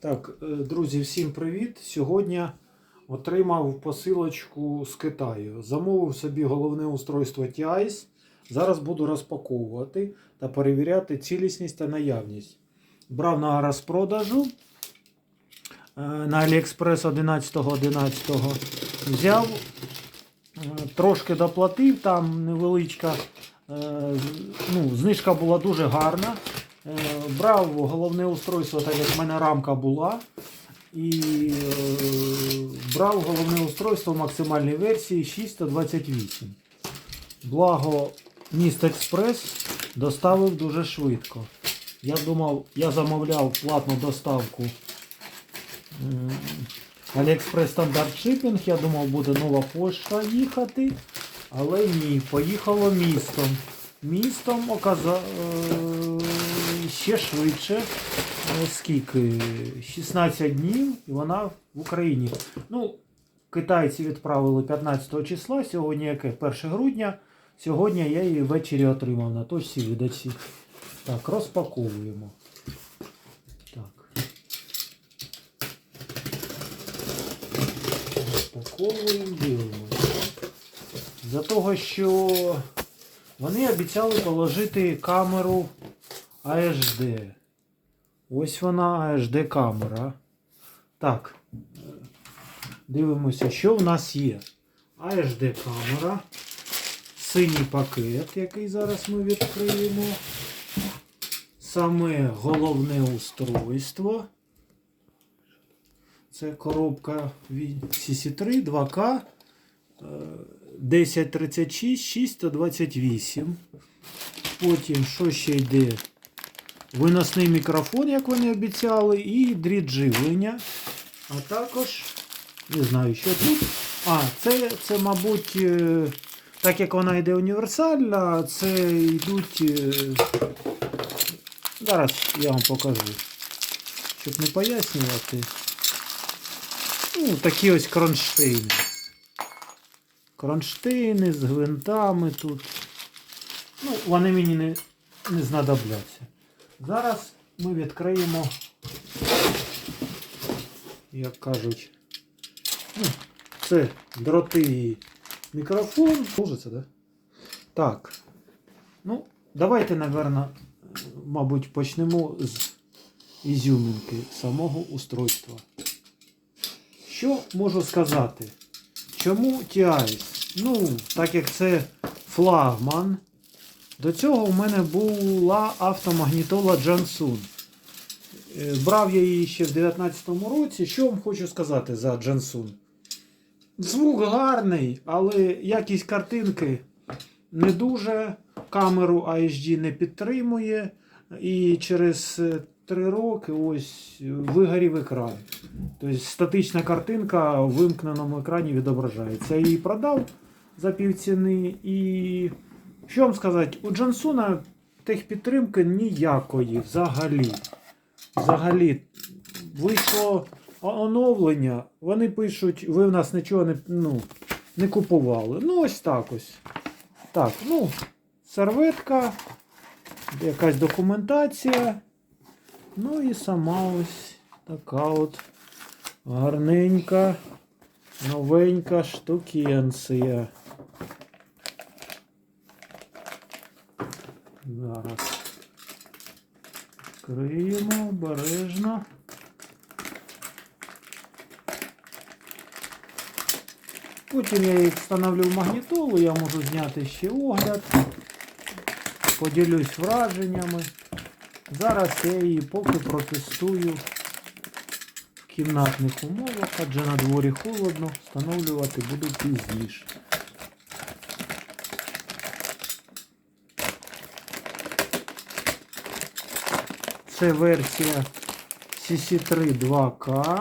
Так, е, друзі, всім привіт! Сьогодні отримав посилочку з Китаю. Замовив собі головне устройство TIS. Зараз буду розпаковувати та перевіряти цілісність та наявність. Брав на розпродажу е, на AliExpress 11.11. Взяв, е, трошки доплатив, там невеличка ну, знижка була дуже гарна. Е, Брав головне устройство, так як в мене рамка була. І е, брав головне устройство в максимальній версії 628. Благо, міст Експрес доставив дуже швидко. Я думав, я замовляв платну доставку AliExpress стандарт шипінг. Я думав, буде нова пошта їхати. Але ні, поїхало містом. Містом оказа... е, ще швидше. Е, Скільки? 16 днів і вона в Україні. Ну, китайці відправили 15 числа, сьогодні яке? 1 грудня. Сьогодні я її ввечері отримав на точці видачі. Так, розпаковуємо. Так. Розпаковуємо, дивимося. За того, що вони обіцяли положити камеру AHD. Ось вона AHD камера. Так. Дивимося, що в нас є. AHD камера. Синій пакет, який зараз ми відкриємо. Саме головне устройство. Це коробка від CC3 2К. е, 1036 628. Потім, що ще йде? Виносний мікрофон, як вони обіцяли, і дріт живлення. А також, не знаю, що тут. А, це, це мабуть, е, так як вона йде універсальна, це йдуть. е, Зараз я вам покажу. Щоб не пояснювати. Ну, такі ось кронштейни. Кронштейни з гвинтами тут. Ну, вони мені не, не знадобляться. Зараз ми відкриємо, як кажуть, ну, це дроти і мікрофон. Це, да? Так. Ну, давайте, напевно, мабуть, почнемо з ізюминки самого устройства. Що можу сказати? Чому TIS? Ну, так як це флагман. До цього в мене була автомагнітола Jansun. Е, Брав я її ще в 2019 році. Що вам хочу сказати за Jansun? Звук гарний, але якість картинки не дуже. Камеру HD не підтримує. І через 3 роки ось вигорів екран. Тобто статична картинка в вимкненому екрані відображається. Я її продав за півціни і. Що вам сказати, у Джансуна техпідтримки ніякої взагалі. Взагалі, вийшло оновлення. Вони пишуть, ви в нас нічого не, ну, не купували. Ну, ось так ось. Так, ну, серветка, якась документація. Ну і сама ось така от гарненька, новенька штукенція. Зараз. Відкриємо обережно. Потім я її встановлю в магнітолу, я можу зняти ще огляд. Поділюсь враженнями. Зараз я її поки протестую в кімнатних умовах, адже на дворі холодно, встановлювати буду пізніше. Це версія CC3 2K.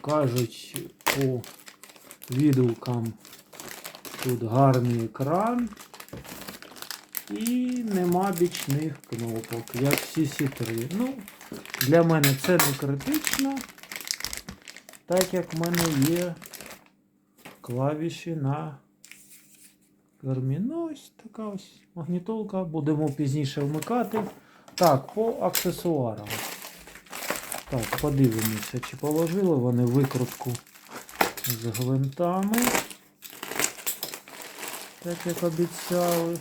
Кажуть, по відгукам тут гарний екран. І нема бічних кнопок, як CC3. Ну, для мене це не критично, так як в мене є клавіші на кермі. Ну, ось така ось магнітолка. Будемо пізніше вмикати. Так, по аксесуарам. Так, подивимося, чи положили вони викрутку з гвинтами. Так як обіцяли.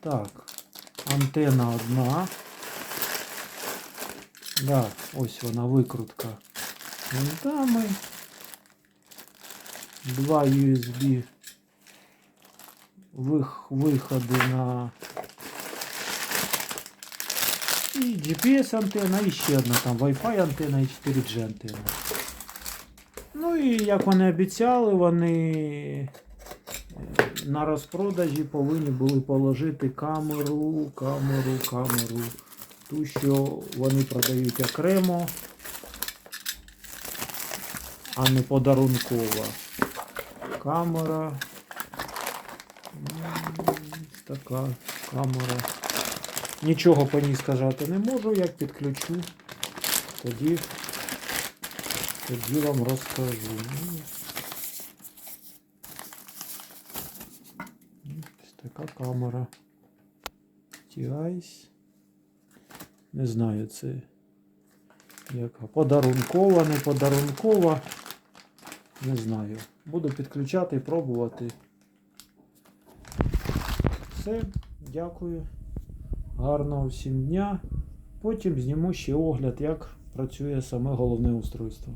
Так, антена одна. Да, ось вона викрутка з гвинтами. Два USB виходи на і GPS антенна, і ще одна там Wi-Fi антенна і 4G антенна. Ну і як вони обіцяли, вони е, на розпродажі повинні були положити камеру, камеру, камеру. Ту, що вони продають окремо, а не подарункова. Камера. М, Така камера. Нічого по ній сказати не можу, як підключу, тоді, тоді вам розкажу. Ось така камера. TIS. Не знаю, це яка. Подарункова, не подарункова. Не знаю. Буду підключати і пробувати. Все, дякую. Гарного всім дня. Потім зніму ще огляд, як працює саме головне устройство.